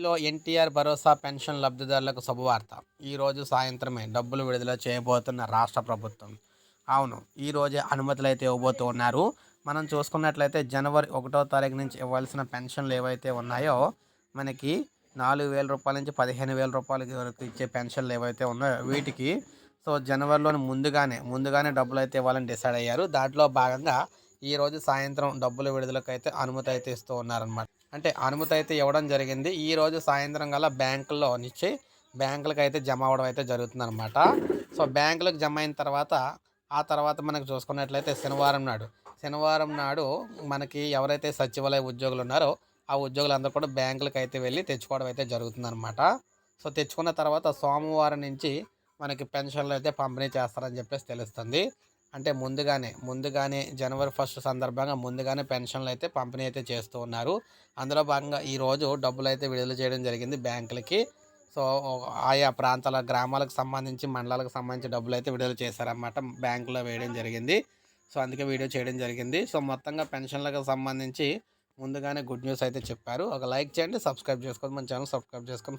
ఏపీలో ఎన్టీఆర్ భరోసా పెన్షన్ లబ్ధిదారులకు శుభవార్త. ఈరోజు సాయంత్రమే డబ్బులు విడుదల చేయబోతున్న రాష్ట్ర ప్రభుత్వం. అవును ఈరోజే అనుమతులు అయితే ఇవ్వబోతూ ఉన్నారు. మనం చూసుకున్నట్లయితే జనవరి ఒకటో తారీఖు నుంచి ఇవ్వాల్సిన పెన్షన్లు ఏవైతే ఉన్నాయో మనకి నాలుగు వేల రూపాయల నుంచి పదిహేను వేల రూపాయల వరకు ఇచ్చే పెన్షన్లు ఏవైతే ఉన్నాయో వీటికి సో జనవరిలోని ముందుగానే ముందుగానే డబ్బులు అయితే ఇవ్వాలని డిసైడ్ అయ్యారు. దాంట్లో భాగంగా ఈరోజు సాయంత్రం డబ్బుల విడుదలకు అయితే అనుమతి అయితే ఇస్తూ ఉన్నారనమాట అంటే అనుమతి అయితే ఇవ్వడం జరిగింది. ఈ రోజు సాయంత్రం గల బ్యాంకుల్లో నుంచి బ్యాంకులకు అయితే జమ అవ్వడం అయితే జరుగుతుందన్నమాట. సో బ్యాంకులకు జమ అయిన తర్వాత ఆ తర్వాత మనకు చూసుకున్నట్లయితే శనివారం నాడు శనివారం నాడు మనకి ఎవరైతే సచివాలయ ఉద్యోగులు ఉన్నారో ఆ ఉద్యోగులందరూ కూడా బ్యాంకులకు అయితే వెళ్ళి తెచ్చుకోవడం అయితే జరుగుతుందన్నమాట. సో తెచ్చుకున్న తర్వాత సోమవారం నుంచి మనకి పెన్షన్లు అయితే పంపిణీ చేస్తారని చెప్పేసి తెలుస్తుంది. అంటే ముందుగానే ముందుగానే జనవరి ఫస్ట్ సందర్భంగా ముందుగానే పెన్షన్లు అయితే పంపిణీ అయితే చేస్తూ ఉన్నారు. అందులో భాగంగా ఈరోజు డబ్బులు అయితే విడుదల చేయడం జరిగింది బ్యాంకులకి. సో ఆయా ప్రాంతాల గ్రామాలకు సంబంధించి మండలాలకు సంబంధించి డబ్బులు అయితే విడుదల చేశారన్నమాట బ్యాంకులో వేయడం జరిగింది. సో అందుకే వీడియో చేయడం జరిగింది. సో మొత్తంగా పెన్షన్లకు సంబంధించి ముందుగానే గుడ్ న్యూస్ అయితే చెప్పారు. ఒక లైక్ చేయండి సబ్స్క్రైబ్ చేసుకోండి మన ఛానల్ సబ్స్క్రైబ్ చేసుకొని